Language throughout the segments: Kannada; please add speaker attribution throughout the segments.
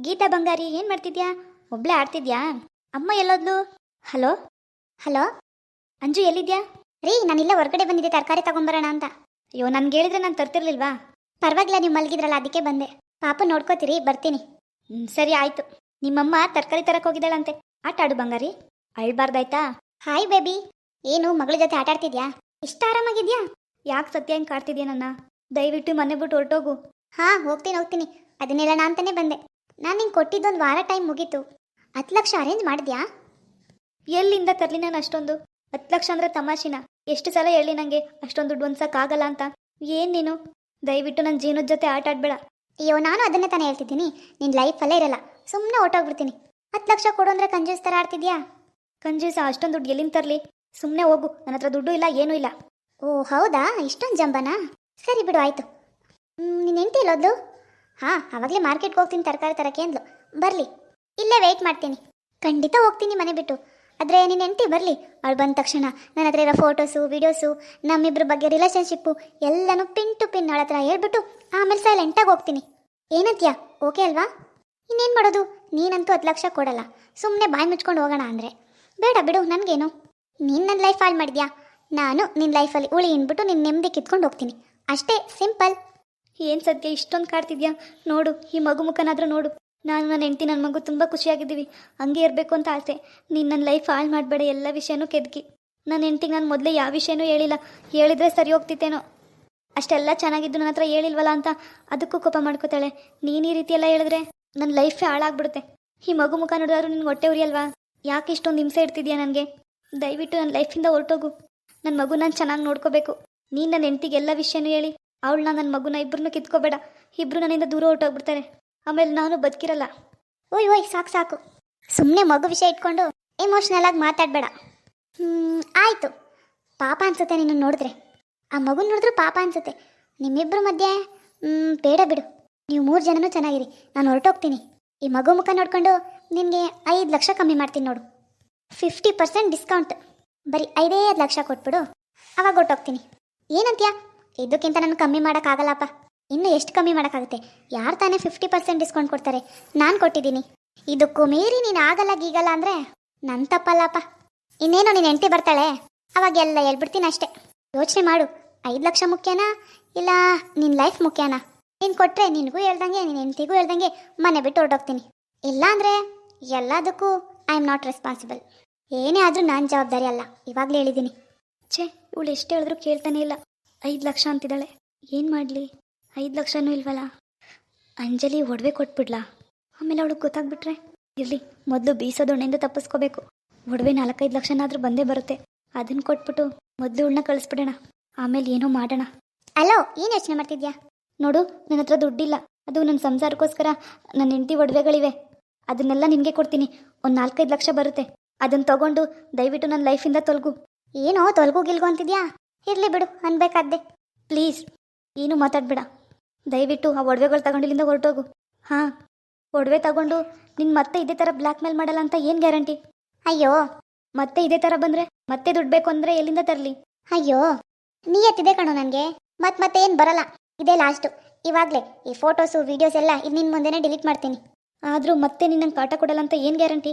Speaker 1: ಗೀತಾ ಬಂಗಾರಿ, ಏನು ಮಾಡ್ತಿದ್ಯಾ? ಒಬ್ಳೆ ಆಡ್ತಿದ್ಯಾ? ಅಮ್ಮ ಎಲ್ಲೋದ್ಲು? ಹಲೋ? ಹಲೋ? ಅಂಜು ಎಲ್ಲಿದ್ಯಾ? ರೀ, ನಾನಿಲ್ಲ ಹೊರಗಡೆ ಬಂದಿದ್ದೆ, ತರಕಾರಿ ತಗೊಂಬರೋಣ ಅಂತ. ಅಯ್ಯೋ, ನನ್ಗೆ ಹೇಳಿದ್ರೆ ನಾನು ತರ್ತಿರ್ಲಿಲ್ವಾ? ಪರವಾಗಿಲ್ಲ, ನೀವು ಮಲಗಿದ್ರಲ್ಲ, ಅದಕ್ಕೆ ಬಂದೆ. ಪಾಪ ನೋಡ್ಕೋತೀರಿ, ಬರ್ತೀನಿ. ಸರಿ ಆಯ್ತು. ನಿಮ್ಮಮ್ಮ ತರಕಾರಿ ತರಕ್ಕೆ ಹೋಗಿದ್ದಾಳಂತೆ. ಆಟ ಆಡು ಬಂಗಾರಿ. ಅಳ್ಬಾರ್ದಾಯ್ತಾ? Hi baby. ಏನು, ಮಗಳ ಜೊತೆ ಆಟ ಆಡ್ತಿದ್ಯಾ? ಇಷ್ಟ ಆರಾಮಾಗಿದ್ಯಾ? ಯಾಕೆ ಸತ್ಯ ಹಿಂಗೆ ಕಾಡ್ತಿದ್ಯಾ ನನ್ನ? ದಯವಿಟ್ಟು ಮನೆ ಬಿಟ್ಟು ಹೊರಟೋಗು. ಹಾಂ, ಹೋಗ್ತೀನಿ ಹೋಗ್ತೀನಿ. ಅದನ್ನೆಲ್ಲ ನಾನು ತಾನೇ ಬಂದೆ. ನಾನು ನಿಂಗೆ ಕೊಟ್ಟಿದ್ದೊಂದು ವಾರ ಟೈಮ್ ಮುಗೀತು. ಹತ್ತು ಲಕ್ಷ ಅರೇಂಜ್ ಮಾಡಿದ್ಯಾ? ಎಲ್ಲಿಂದ ತರಲಿ ನಾನು ಅಷ್ಟೊಂದು? ಹತ್ತು ಲಕ್ಷ ಅಂದರೆ ತಮಾಷಿನ? ಎಷ್ಟು ಸಲ ಹೇಳಿ ನನಗೆ ಅಷ್ಟೊಂದು ದುಡ್ಡು ಹೊಂದ್ಸೋಕ್ಕಾಗಲ್ಲ ಅಂತ. ಏನು ನೀನು? ದಯವಿಟ್ಟು ನನ್ನ ಜೀವನದ ಜೊತೆ ಆಟ ಆಡಬೇಡ. ಅಯ್ಯೋ ನಾನು ಅದನ್ನೇ ತಾನೇ ಹೇಳ್ತಿದ್ದೀನಿ. ನಿನ್ನ ಲೈಫಲ್ಲೇ ಇರಲ್ಲ. ಸುಮ್ಮನೆ ಹೊಟ್ಟೋಗ್ಬಿಡ್ತೀನಿ ಹತ್ತು ಲಕ್ಷ ಕೊಡು ಅಂದರೆ ಕಂಜೂಸ್ ಥರ ಆಡ್ತಿದ್ಯಾ? ಕಂಜೂಸ ಅಷ್ಟೊಂದು ದುಡ್ಡು ಎಲ್ಲಿಂದ ತರಲಿ? ಸುಮ್ಮನೆ ಹೋಗು. ನನ್ನ ಹತ್ರ ದುಡ್ಡು ಇಲ್ಲ ಏನೂ ಇಲ್ಲ. ಓ ಹೌದಾ? ಇಷ್ಟೊಂದು ಜಂಬನಾ? ಸರಿ ಬಿಡು ಆಯಿತು. ನಿನ್ನ ಹೆಂಡತಿ ಇಲ್ಲೋದ್ಲು ಹಾಂ ಆವಾಗಲೇ ಮಾರ್ಕೆಟ್ಗೆ ಹೋಗ್ತೀನಿ, ತರಕಾರಿ ತರಕ್ಕೆ ಅಂದ್ಲು. ಬರಲಿ. ಇಲ್ಲೇ ವೆಯ್ಟ್ ಮಾಡ್ತೀನಿ. ಖಂಡಿತ ಹೋಗ್ತೀನಿ ಮನೆ ಬಿಟ್ಟು. ಆದರೆ ನೀನು ಹೆಂಡತಿ, ಬರಲಿ. ಅವಳು ಬಂದ ತಕ್ಷಣ ನನ್ನ ಹತ್ರ ಇರೋ ಫೋಟೋಸು ವೀಡಿಯೋಸು ನಮ್ಮಿಬ್ಬರ ಬಗ್ಗೆ ರಿಲೇಷನ್ಶಿಪ್ಪು ಎಲ್ಲನೂ ಪಿನ್ ಟು ಪಿನ್ ಅವಳ ಹತ್ರ ಹೇಳ್ಬಿಟ್ಟು ಆಮೇಲೆ ಸೈಲೆಂಟಾಗಿ ಹೋಗ್ತೀನಿ. ಏನಂತ್ಯಾ? ಓಕೆ ಅಲ್ವಾ? ಇನ್ನೇನು ಮಾಡೋದು? ನೀನಂತೂ ಹತ್ತು ಲಕ್ಷ ಕೊಡಲ್ಲ. ಸುಮ್ಮನೆ ಬಾಯಿ ಮುಚ್ಕೊಂಡು ಹೋಗೋಣ ಅಂದರೆ. ಬೇಡ ಬಿಡು, ನನಗೇನು? ನೀನು ನನ್ನ ಲೈಫ್ ಹಾಳು ಮಾಡಿದ್ಯಾ? ನಾನು ನಿನ್ನ ಲೈಫಲ್ಲಿ ಉಳಿ ಅಂದ್ಬಿಟ್ಟು ನಿನ್ನ ನೆಮ್ಮದಿ ಕಿತ್ಕೊಂಡು ಹೋಗ್ತೀನಿ. ಅಷ್ಟೇ ಸಿಂಪಲ್ ಏನು ಸದ್ಯ ಇಷ್ಟೊಂದು ಕಾಡ್ತಿದ್ಯಾ? ನೋಡು, ಈ ಮಗು ಮುಖನಾದ್ರೂ ನೋಡು. ನಾನು ನನ್ನ ಹೆಂಡತಿ ನನ್ನ ಮಗು ತುಂಬ ಖುಷಿಯಾಗಿದ್ದೀವಿ. ಹಂಗೆ ಇರಬೇಕು ಅಂತ ಆಸೆ. ನೀನು ನನ್ನ ಲೈಫ್ ಹಾಳು ಮಾಡಬೇಡ, ಎಲ್ಲ ವಿಷಯನೂ ಕೆದಕಿ. ನನ್ನ ಹೆಂಡ್ತಿಗೆ ನಾನು ಮೊದಲೇ ಯಾವ ವಿಷಯನೂ ಹೇಳಿಲ್ಲ. ಹೇಳಿದ್ರೆ ಸರಿ ಹೋಗ್ತಿತ್ತೇನೋ. ಅಷ್ಟೆಲ್ಲ ಚೆನ್ನಾಗಿದ್ದು ನನ್ನ ಹತ್ರ ಹೇಳಿಲ್ವಲ್ಲ ಅಂತ ಅದಕ್ಕೂ ಕೋಪ ಮಾಡ್ಕೋತಾಳೆ. ನೀನು ಈ ರೀತಿ ಎಲ್ಲ ಹೇಳಿದ್ರೆ ನನ್ನ ಲೈಫೇ ಹಾಳಾಗ್ಬಿಡುತ್ತೆ. ಈ ಮಗು ಮುಖ ನೋಡಿದ್ರು ನಿನ್ನ ಹೊಟ್ಟೆ ಉರಿಯಲ್ವಾ? ಯಾಕೆ ಇಷ್ಟೊಂದು ಹಿಂಸೆ ಇಡ್ತಿದ್ಯಾ ನನಗೆ? ದಯವಿಟ್ಟು ನನ್ನ ಲೈಫಿಂದ ಹೊರಟೋಗು. ನನ್ನ ಮಗು ನಾನು ಚೆನ್ನಾಗಿ ನೋಡ್ಕೋಬೇಕು. ನೀನು ನನ್ನ ಹೆಂಡತಿಗೆ ಎಲ್ಲ ವಿಷಯನೂ ಹೇಳಿ. ಅವಳನ್ನ ನನ್ನ ಮಗುನ ಇಬ್ಬರನ್ನೂ ಕಿತ್ಕೋಬೇಡ. ಇಬ್ಬರು ನನ್ನಿಂದ ದೂರ ಹೊರಟೋಗ್ಬಿಡ್ತಾರೆ. ಆಮೇಲೆ ನಾನು ಬದುಕಿರಲ್ಲ. ಓಯ್ ಓಯ್, ಸಾಕು ಸಾಕು. ಸುಮ್ಮನೆ ಮಗು ವಿಷಯ ಇಟ್ಕೊಂಡು ಎಮೋಷ್ನಲ್ ಆಗಿ ಮಾತಾಡಬೇಡ. ಆಯಿತು. ಪಾಪ ಅನ್ಸುತ್ತೆ ನಿನ್ನ ನೋಡಿದ್ರೆ. ಆ ಮಗು ನೋಡಿದ್ರು ಪಾಪ ಅನ್ಸುತ್ತೆ. ನಿಮ್ಮಿಬ್ಬರ ಮಧ್ಯೆ ಬೇಡ ಬಿಡು. ನೀವು ಮೂರು ಜನನೂ ಚೆನ್ನಾಗಿರಿ. ನಾನು ಹೊರಟೋಗ್ತೀನಿ. ಈ ಮಗು ಮುಖ ನೋಡ್ಕೊಂಡು ನಿನಗೆ ಐದು ಲಕ್ಷ ಕಮ್ಮಿ ಮಾಡ್ತೀನಿ ನೋಡು. Fifty percent discount. ಬರೀ ಐದೇ ಐದು ಲಕ್ಷ ಕೊಟ್ಬಿಡು. ಅವಾಗ ಹೊರಟೋಗ್ತೀನಿ. ಏನಂತ್ಯಾ? ಇದಕ್ಕಿಂತ ನಾನು ಕಮ್ಮಿ ಮಾಡೋಕ್ಕಾಗಲ್ಲಪ್ಪ. ಇನ್ನು ಎಷ್ಟು ಕಮ್ಮಿ ಮಾಡೋಕ್ಕಾಗುತ್ತೆ? ಯಾರು ತಾನೇ ಫಿಫ್ಟಿ ಪರ್ಸೆಂಟ್ ಡಿಸ್ಕೌಂಟ್ ಕೊಡ್ತಾರೆ? ನಾನು ಕೊಟ್ಟಿದ್ದೀನಿ. ಇದಕ್ಕೂ ಮೀರಿ ನೀನು ಆಗಲ್ಲ ಗೀಗಲ್ಲ ಅಂದರೆ ನನ್ನ ತಪ್ಪಲ್ಲಪ್ಪ. ಇನ್ನೇನು ನೀನು ಹೆಂಡತಿ ಬರ್ತಾಳೆ? ಅವಾಗೆಲ್ಲ ಹೇಳ್ಬಿಡ್ತೀನಿ ಅಷ್ಟೇ. ಯೋಚನೆ ಮಾಡು. ಐದು ಲಕ್ಷ ಮುಖ್ಯನಾ? ಇಲ್ಲ ನಿನ್ನ ಲೈಫ್ ಮುಖ್ಯನಾ? ನೀನು ಕೊಟ್ಟರೆ ನಿನಗೂ ಹೇಳ್ದಂಗೆ ನಿನ್ನ ಹೆಂಡತಿಗೂ ಹೇಳ್ದಂಗೆ ಮನೆ ಬಿಟ್ಟು ಹೊರಟೋಗ್ತೀನಿ. ಇಲ್ಲಾಂದರೆ ಎಲ್ಲದಕ್ಕೂ ಐ ಆಮ್ ನಾಟ್ ರೆಸ್ಪಾನ್ಸಿಬಲ್ ಏನೇ ಆದರೂ ನಾನು ಜವಾಬ್ದಾರಿ ಅಲ್ಲ. ಇವಾಗಲೇ ಹೇಳಿದ್ದೀನಿ. ಛೇ, ಇವಳು ಎಷ್ಟು ಹೇಳಿದ್ರು ಕೇಳ್ತಾನೆ ಇಲ್ಲ. ಐದು ಲಕ್ಷ ಅಂತಿದ್ದಾಳೆ. ಏನು ಮಾಡಲಿ? ಐದು ಲಕ್ಷನೂ ಇಲ್ವಲ್ಲ? ಅಂಜಲಿ ಒಡವೆ ಕೊಟ್ಬಿಡ್ಲಾ? ಆಮೇಲೆ ಅವಳಿಗೆ ಗೊತ್ತಾಗ್ಬಿಟ್ರೆ, ಇರಲಿ, ಮೊದಲು ಬೀಸೋದೊಣ್ಣೆಯಿಂದ ತಪ್ಪಿಸ್ಕೋಬೇಕು. ಒಡವೆ ನಾಲ್ಕೈದು ಲಕ್ಷನಾದರೂ ಬಂದೇ ಬರುತ್ತೆ. ಅದನ್ನು ಕೊಟ್ಬಿಟ್ಟು ಮೊದಲು ಹುಣ್ಣ ಕಳಿಸ್ಬಿಡೋಣ. ಆಮೇಲೆ ಏನೋ ಮಾಡೋಣ. ಅಲೋ, ಏನು ಯೋಚನೆ ಮಾಡ್ತಿದ್ಯಾ? ನೋಡು ನನ್ನ ಹತ್ರ ದುಡ್ಡಿಲ್ಲ. ಅದು ನನ್ನ ಸಂಸಾರಕ್ಕೋಸ್ಕರ ನನ್ನ ಹೆಂಡತಿ ಒಡವೆಗಳಿವೆ. ಅದನ್ನೆಲ್ಲ ನಿನಗೆ ಕೊಡ್ತೀನಿ. ಒಂದು ನಾಲ್ಕೈದು ಲಕ್ಷ ಬರುತ್ತೆ. ಅದನ್ನು ತಗೊಂಡು ದಯವಿಟ್ಟು ನನ್ನ ಲೈಫಿಂದ ತೊಲಗು. ಏನೋ ತೊಲಗು ಗಿಲ್ಗು ಅಂತಿದ್ಯಾ? ಇರಲಿ ಬಿಡು, ಅನ್ಬೇಕಾದ್ದೆ. ಪ್ಲೀಸ್ ಏನು ಮಾತಾಡ್ಬೇಡ. ದಯವಿಟ್ಟು ಆ ಒಡವೆಗಳು ತಗೊಂಡು ಇಲ್ಲಿಂದ ಹೊರಟೋಗು. ಹಾಂ, ಒಡವೆ ತಗೊಂಡು ನಿನ್ನ ಮತ್ತೆ ಇದೇ ಥರ ಬ್ಲ್ಯಾಕ್ ಮೇಲ್ ಮಾಡಲ್ಲ ಅಂತ ಏನು ಗ್ಯಾರಂಟಿ? ಅಯ್ಯೋ, ಮತ್ತೆ ಇದೇ ಥರ ಬಂದರೆ ಮತ್ತೆ ದುಡ್ಡು ಬೇಕು ಅಂದರೆ ಎಲ್ಲಿಂದ ತರಲಿ? ಅಯ್ಯೋ, ನೀಯತ್ತಿದೆ ಕಣೋ ನನಗೆ. ಮತ್ತೆ ಮತ್ತೆ ಏನು ಬರಲ್ಲ. ಇದೇ ಲಾಸ್ಟು. ಇವಾಗಲೇ ಈ ಫೋಟೋಸು, ವೀಡಿಯೋಸ್ ಎಲ್ಲ ಇನ್ನು ನಿನ್ನ ಮುಂದೆನೇ ಡಿಲೀಟ್ ಮಾಡ್ತೀನಿ. ಆದರೂ ಮತ್ತೆ ನಿನ್ನಂಗೆ ಕಾಟ ಕೊಡಲ್ಲ ಅಂತ ಏನು ಗ್ಯಾರಂಟಿ?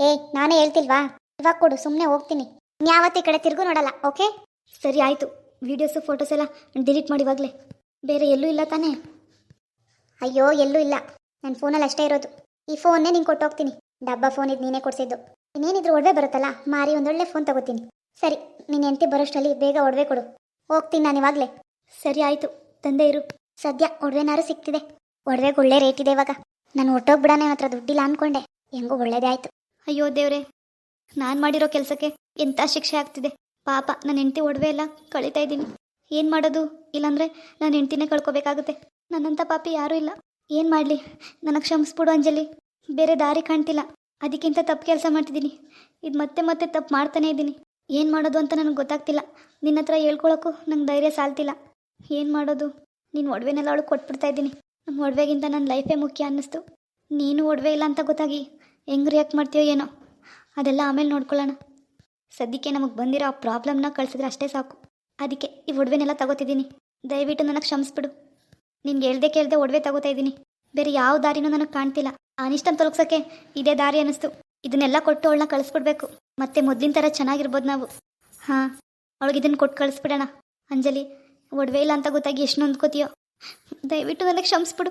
Speaker 1: ಏ ನಾನೇ ಹೇಳ್ತಿಲ್ವಾ? ಇವಾಗ ಕೊಡು ಸುಮ್ಮನೆ ಹೋಗ್ತೀನಿ. ನೀ ಈ ಕಡೆ ತಿರುಗು ನೋಡಲ್ಲ, ಓಕೆ? ಸರಿ ಆಯಿತು. ವೀಡಿಯೋಸು ಫೋಟೋಸ್ ಎಲ್ಲ ಡಿಲೀಟ್ ಮಾಡಿ ಇವಾಗಲೇ. ಬೇರೆ ಎಲ್ಲೂ ಇಲ್ಲ ತಾನೇ? ಅಯ್ಯೋ, ಎಲ್ಲೂ ಇಲ್ಲ. ನನ್ನ ಫೋನಲ್ಲಿ ಅಷ್ಟೇ ಇರೋದು. ಈ ಫೋನ್ನೇ ನಿಂಗೆ ಕೊಟ್ಟೋಗ್ತೀನಿ ಡಬ್ಬ ಫೋನ್ ಇದು ನೀನೇ ಕೊಡಿಸಿದ್ದು. ಇನ್ನೇನಿದ್ರು ಒಡವೆ ಬರುತ್ತಲ್ಲ, ಮಾರಿ ಒಂದೊಳ್ಳೆ ಫೋನ್ ತಗೋತೀನಿ. ಸರಿ, ನೀನು ಹೆಂಡತಿ ಬರೋಷ್ಟರಲ್ಲಿ ಬೇಗ ಒಡವೆ ಕೊಡು. ಹೋಗ್ತೀನಿ ನಾನು ಇವಾಗಲೇ. ಸರಿ ಆಯಿತು, ತಂದೆ ಇರು. ಸದ್ಯ ಒಡವೆನಾರು ಸಿಗ್ತಿದೆ. ಒಡವೆಗೆ ಒಳ್ಳೆ ರೇಟ್ ಇದೆ ಇವಾಗ. ನಾನು ಹೊಟ್ಟೋಗ್ಬಿಡೋಣ ಹತ್ರ ದುಡ್ಡಿಲ್ಲ ಅನ್ಕೊಂಡೆ. ಹೆಂಗೋ ಒಳ್ಳೇದೇ ಆಯಿತು. ಅಯ್ಯೋ ದೇವ್ರೆ, ನಾನು ಮಾಡಿರೋ ಕೆಲಸಕ್ಕೆ ಎಂಥ ಶಿಕ್ಷೆ ಆಗ್ತಿದೆ? ಪಾಪ ನನ್ನ ಹೆಂಡತಿ ಒಡವೆ ಎಲ್ಲ ಕಳೀತಾ ಇದ್ದೀನಿ. ಏನು ಮಾಡೋದು? ಇಲ್ಲಾಂದರೆ ನನ್ನ ಹೆಂಡ್ತಿನೇ ಕಳ್ಕೊಬೇಕಾಗುತ್ತೆ. ನನ್ನಂಥ ಪಾಪಿ ಯಾರೂ ಇಲ್ಲ. ಏನು ಮಾಡಲಿ? ನನಗೆ ಕ್ಷಮಿಸ್ಬಿಡು ಅಂಜಲಿ. ಬೇರೆ ದಾರಿ ಕಾಣ್ತಿಲ್ಲ. ಅದಕ್ಕಿಂತ ತಪ್ಪು ಕೆಲಸ ಮಾಡ್ತಿದ್ದೀನಿ. ಇದು ಮತ್ತೆ ಮತ್ತೆ ತಪ್ಪು ಮಾಡ್ತಾನೇ ಇದ್ದೀನಿ. ಏನು ಮಾಡೋದು ಅಂತ ನನಗೆ ಗೊತ್ತಾಗ್ತಿಲ್ಲ. ನಿನ್ನ ಹತ್ರ ಹೇಳ್ಕೊಳಕ್ಕೂ ನಂಗೆ ಧೈರ್ಯ ಸಾಲ್ತಿಲ್ಲ. ಏನು ಮಾಡೋದು? ನೀನು ಒಡವೆನೆಲ್ಲ ಅವಳು ಕೊಟ್ಬಿಡ್ತಾ ಇದ್ದೀನಿ. ನಮ್ಮ ಒಡವೆಗಿಂತ ನನ್ನ ಲೈಫೇ ಮುಖ್ಯ ಅನ್ನಿಸ್ತು. ನೀನು ಒಡವೆ ಇಲ್ಲ ಅಂತ ಗೊತ್ತಾಗಿ ಹೆಂಗೆ ರಿಯಾಕ್ಟ್ ಮಾಡ್ತೀಯೋ ಏನೋ. ಅದೆಲ್ಲ ಆಮೇಲೆ ನೋಡ್ಕೊಳ್ಳೋಣ. ಸದ್ಯಕ್ಕೆ ನಮಗೆ ಬಂದಿರೋ ಆ ಪ್ರಾಬ್ಲಮ್ನ ಕಳಿಸಿದ್ರೆ ಅಷ್ಟೇ ಸಾಕು. ಅದಕ್ಕೆ ಈ ಒಡವೆನೆಲ್ಲ ತಗೋತಿದ್ದೀನಿ. ದಯವಿಟ್ಟು ನನಗೆ ಕ್ಷಮಿಸ್ಬಿಡು. ನಿನ್ಗೆ ಹೇಳ್ದೆ ಕೇಳ್ದೆ ಒಡವೆ ತಗೋತಾ ಇದ್ದೀನಿ. ಬೇರೆ ಯಾವ ದಾರಿನೂ ನನಗೆ ಕಾಣ್ತಿಲ್ಲ. ಅನಿಷ್ಟನ್ ತೊಲಗ್ಸೋಕ್ಕೆ ಇದೇ ದಾರಿ ಅನ್ನಿಸ್ತು. ಇದನ್ನೆಲ್ಲ ಕೊಟ್ಟು ಅವಳನ್ನ ಕಳಿಸ್ಬಿಡ್ಬೇಕು. ಮತ್ತೆ ಮೊದ್ಲಿನ ಥರ ಚೆನ್ನಾಗಿರ್ಬೋದು ನಾವು. ಹಾಂ, ಅವಳಿಗೆ ಇದನ್ನು ಕೊಟ್ಟು ಕಳಿಸ್ಬಿಡೋಣ. ಅಂಜಲಿ, ಒಡವೆ ಇಲ್ಲ ಅಂತ ಗೊತ್ತಾಗಿ ಎಷ್ಟು ನೊಂದ್ಕೋತೀಯೋ. ದಯವಿಟ್ಟು ನನಗೆ ಕ್ಷಮಿಸ್ಬಿಡು.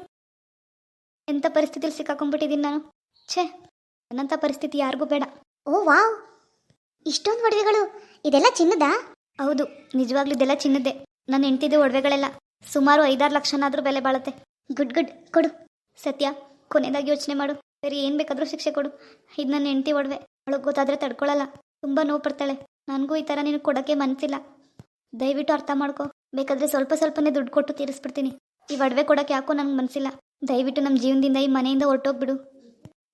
Speaker 1: ಎಂಥ ಪರಿಸ್ಥಿತಿಲಿ ಸಿಕ್ಕಾಕೊಂಡ್ಬಿಟ್ಟಿದ್ದೀನಿ ನಾನು? ಛೇ ನನ್ನಂಥ ಪರಿಸ್ಥಿತಿ ಯಾರಿಗೂ ಬೇಡ.
Speaker 2: Oh, wow! ಇಷ್ಟೊಂದು ಒಡವೆಗಳು, ಇದೆಲ್ಲ ಚಿನ್ನದಾ?
Speaker 1: ಹೌದು, ನಿಜವಾಗ್ಲೂ ಇದೆಲ್ಲ ಚಿನ್ನದ್ದೆ. ನನ್ನ ಹೆಂಡ್ತಿದ್ದು ಒಡವೆಗಳೆಲ್ಲ ಸುಮಾರು ಐದಾರು ಲಕ್ಷನಾದರೂ ಬೆಲೆ ಬಾಳುತ್ತೆ.
Speaker 2: ಗುಡ್ ಗುಡ್, ಕೊಡು.
Speaker 1: ಸತ್ಯ ಕೊನೆಯದಾಗಿ ಯೋಚನೆ ಮಾಡು. ಬೇರೆ ಏನು ಬೇಕಾದರೂ ಶಿಕ್ಷೆ ಕೊಡು. ಇದು ನನ್ನ ಹೆಂಡತಿ ಒಡವೆ. ಅವಳಿಗೆ ಗೊತ್ತಾದ್ರೆ ತಡ್ಕೊಳಲ್ಲ. ತುಂಬ ನೋವು ಪಡ್ತಾಳೆ. ನನಗೂ ಈ ಥರ ನೀನು ಕೊಡೋಕ್ಕೆ ಮನಸ್ಸಿಲ್ಲ ದಯವಿಟ್ಟು ಅರ್ಥ ಮಾಡ್ಕೊ. ಬೇಕಾದ್ರೆ ಸ್ವಲ್ಪ ಸ್ವಲ್ಪನೇ ದುಡ್ಡು ಕೊಟ್ಟು ತೀರಿಸ್ಬಿಡ್ತೀನಿ. ಈ ಒಡವೆ ಕೊಡೋಕ್ಕೆ ಯಾಕೋ ನನಗೆ ಮನಸ್ಸಿಲ್ಲ ದಯವಿಟ್ಟು ನಮ್ಮ ಜೀವನದಿಂದ ಈ ಮನೆಯಿಂದ ಹೊರಟೋಗ್ಬಿಡು.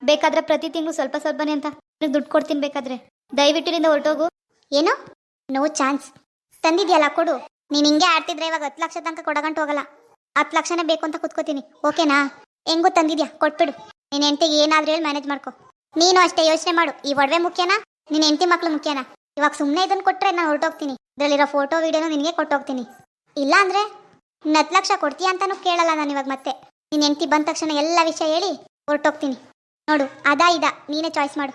Speaker 1: ಬೇಕಾದ್ರೆ ಪ್ರತಿ ತಿಂಗಳು ಸ್ವಲ್ಪ ಸ್ವಲ್ಪನೇ ಅಂತ. ದುಡ್ಡು ಕೊಡ್ತೀನಿ ಬೇಕಾದ್ರೆ. ದಯವಿಟ್ಟು ನಿಂದ ಹೊರಟೋಗು.
Speaker 2: ಏನು? ನೋ ಚಾನ್ಸ್ ತಂದಿದ್ಯಲ್ಲ, ಕೊಡು. ನೀನು ಹಿಂಗೆ ಆಡ್ತಿದ್ರೆ ಇವಾಗ ಹತ್ತು ಲಕ್ಷ ತನಕ ಕೊಡಗಂಟು ಹೋಗಲ್ಲ. ಹತ್ತು ಲಕ್ಷನೇ ಬೇಕು ಅಂತ ಕುತ್ಕೋತೀನಿ. ಓಕೆನಾ? ಹೆಂಗೂ ತಂದಿದ್ಯಾ? ಕೊಟ್ಬಿಡು. ನಿನ್ನ ಹೆಂಡತಿಗೆ ಏನಾದ್ರೂ ಹೇಳಿ ಮ್ಯಾನೇಜ್ ಮಾಡ್ಕೊ. ನೀನು ಅಷ್ಟೇ ಯೋಚನೆ ಮಾಡು. ಈ ಒಡವೆ ಮುಖ್ಯನಾ? ನಿನ್ನ ಹೆಂಡತಿ ಮಕ್ಳು ಮುಖ್ಯನಾ? ಇವಾಗ ಸುಮ್ಮನೆ ಇದನ್ನ ಕೊಟ್ರೆ ನಾನು ಹೊರಟೋಗ್ತೀನಿ. ಇದರಲ್ಲಿರೋ ಫೋಟೋ ವಿಡಿಯೋನು ನಿನಗೆ ಕೊಟ್ಟೋಗ್ತೀನಿ. ಇಲ್ಲ ಅಂದ್ರೆ? ನಿನ್ನ ಹತ್ತು ಲಕ್ಷ ಕೊಡ್ತೀಯ ಅಂತಾನು ಕೇಳಲ್ಲ ನಾನು ಇವಾಗ ಮತ್ತೆ. ನಿನ್ನ ಹೆಂಡತಿ ಬಂದ ತಕ್ಷಣ ಎಲ್ಲ ವಿಷಯ ಹೇಳಿ ಹೊರಟೋಗ್ತೀನಿ. ನೋಡು, ಅದಾ ಇದ. ನೀನೇ ಚಾಯ್ಸ್ ಮಾಡು.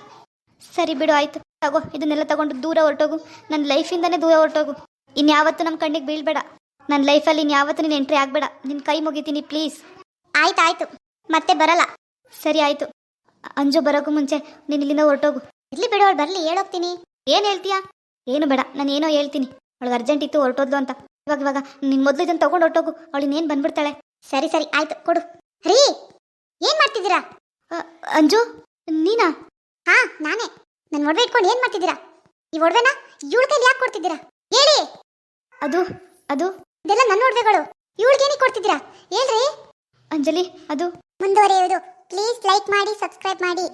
Speaker 1: ಸರಿ ಬಿಡು, ಆಯ್ತು. ತಗೋ ಇದನ್ನೆಲ್ಲ ತಗೊಂಡು ದೂರ ಹೊರಟೋಗು. ನನ್ನ ಲೈಫಿಂದನೇ ದೂರ ಹೊರಟೋಗು. ಇನ್ಯಾವತ್ತು ನಮ್ಮ ಕಣ್ಣಿಗೆ ಬೀಳ್ಬೇಡ. ನನ್ನ ಲೈಫಲ್ಲಿ ಇನ್ಯಾವತ್ತು ನೀನು ಎಂಟ್ರಿ ಆಗಬೇಡ. ನಿನ್ನ ಕೈ ಮುಗಿತೀನಿ ಪ್ಲೀಸ್.
Speaker 2: ಆಯ್ತು ಮತ್ತೆ ಬರಲ್ಲ.
Speaker 1: ಸರಿ ಆಯ್ತು. ಅಂಜು ಬರೋಕ್ಕೂ ಮುಂಚೆ ನೀನು ಇಲ್ಲಿಂದ ಹೊರಟೋಗು.
Speaker 2: ಬೇಡ ಅವ್ಳು ಬರಲಿ ಹೇಳೋಗ್ತೀನಿ.
Speaker 1: ಏನು ಹೇಳ್ತೀಯಾ? ಏನು ಬೇಡ ನಾನು ಏನೋ ಹೇಳ್ತೀನಿ. ಅವಳಿಗೆ ಅರ್ಜೆಂಟ್ ಇತ್ತು ಹೊರಟೋದ್ಲು ಅಂತ. ಇವಾಗ ಇವಾಗ ನಿನ್ನ ಮೊದಲು ಇದನ್ನು ತಗೊಂಡು ಹೊರಟೋಗು. ಅವಳು ಇನ್ನೇನು ಬಂದ್ಬಿಡ್ತಾಳೆ?
Speaker 2: ಸರಿ ಸರಿ ಆಯ್ತು ಕೊಡು. ರೀ ಏನು ಮಾಡ್ತಿದ್ದೀರಾ?
Speaker 1: ಅಂಜು ನೀನಾ?
Speaker 2: ಹಾ ನಾನೇ. ನನ್ ಒಡವೆ ಇಟ್ಕೊಂಡು ಏನ್ ಮಾಡ್ತಿದ್ದೀರಾ? ಈ ಒಡವೆನ ಇವಳ ಕೈಲಿ ಯಾಕೆ ಕೊಡ್ತಿದ್ದೀರಾ? ಹೇಳಿ.
Speaker 1: ಅದು ಅದು
Speaker 2: ಇದೆಲ್ಲ ನನ್ನ ಒಡವೆಗಳು. ಇವಳಿಗೇನಿಗೆ ಕೊಡ್ತಿದ್ದೀರಾ? ಹೇಳ್ರಿ.
Speaker 1: ಅಂಜಲಿ ಅದು.
Speaker 2: ಮುಂದುವರಿಯುವುದು. ಪ್ಲೀಸ್ ಲೈಕ್ ಮಾಡಿ ಸಬ್ಸ್ಕ್ರೈಬ್ ಮಾಡಿ.